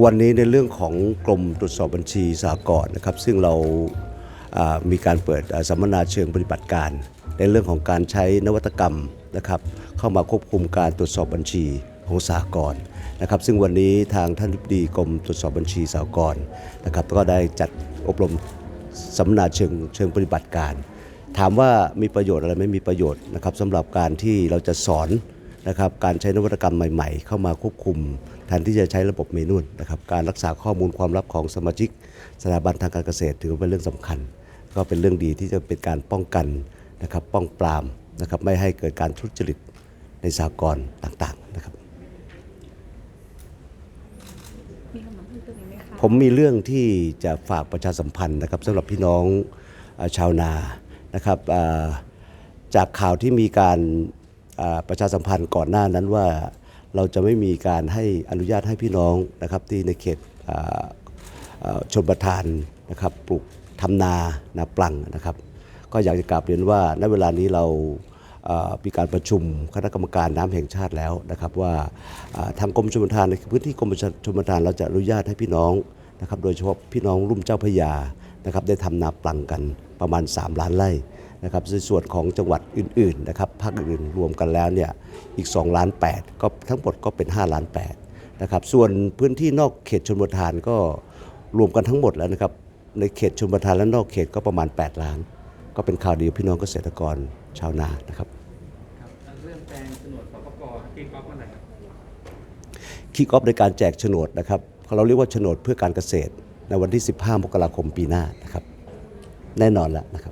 วันนี้ในเรื่องของกรมตรวจสอบบัญชีสหกรณ์นะครับ ซึ่งเรามีการเปิดสัมมนาเชิงปฏิบัติการ ในเรื่องของการใช้นวัตกรรมนะครับ เข้ามาควบคุมการตรวจสอบบัญชีของสหกรณ์นะครับ ซึ่งวันนี้ทางท่านทิบดีกรมตรวจสอบบัญชีสหกรณ์นะครับ ก็ได้จัดอบรมสัมมนาเชิงเชิงปฏิบัติการ ถามว่ามีประโยชน์อะไรไม่มีประโยชน์นะครับสำหรับการที่เราจะสอน นะครับการใช้นวัตกรรมใหม่ๆ เข้ามาควบคุมแทนที่จะใช้ระบบเมนูนนะครับการรักษาข้อมูลความลับของสมาชิก สถาบันทางการเกษตรถือว่าเป็นเรื่องสำคัญ ก็เป็นเรื่องดีที่จะเป็นการป้องกันนะครับป้องปรามนะครับไม่ให้เกิดการทุจริตในสากลต่างๆนะครับมีคำถามเพิ่มเติมอีกไหมคะผมมีเรื่องที่จะฝากประชาสัมพันธ์นะครับสำหรับพี่น้องเอ่อชาวนานะครับอ่าจากข่าวที่มีการอ่า ประชาสัมพันธ์ก่อนหน้านั้นว่าเราจะไม่มีการให้อนุญาตให้พี่น้องนะครับที่ในเขตชนประทานนะครับปลูกทำนานาปลังนะครับ ก็อยากจะกราบเรียนว่าณเวลานี้เรามีการประชุมคณะกรรมการน้ำแห่งชาติแล้วนะครับว่าทางกรมชลประทานในพื้นที่กรมชลประทานเราจะอนุญาตให้พี่น้องนะครับโดยเฉพาะพี่น้องรุ่มเจ้าพยา นะครับได้ทำนาปลังกันประมาณ 3 ล้านไร่นะครับในส่วนของจังหวัดอื่นๆนะครับภาคอื่นๆรวมกันแล้วเนี่ยอีก2ล้าน8ก็ทั้งหมดก็เป็น 5 ล้าน8นะครับส่วนพื้นที่นอกเขตชนประทานก็รวมกันทั้งหมดแล้วนะครับในเขตชนประทานและนอกเขตก็ประมาณ 8 ล้าน ก็เป็นข่าวดีกับพี่น้องเกษตรกรชาวนานะครับครับเรื่องแปลงโฉนดสปกที่ก๊อฟเมื่อไหร่ครับคิกออฟในการแจกโฉนดนะครับเราเรียกว่าโฉนดเพื่อการเกษตร ในวันที่ 15 มกราคมปีหน้านะครับ แน่นอนแล้วนะครับ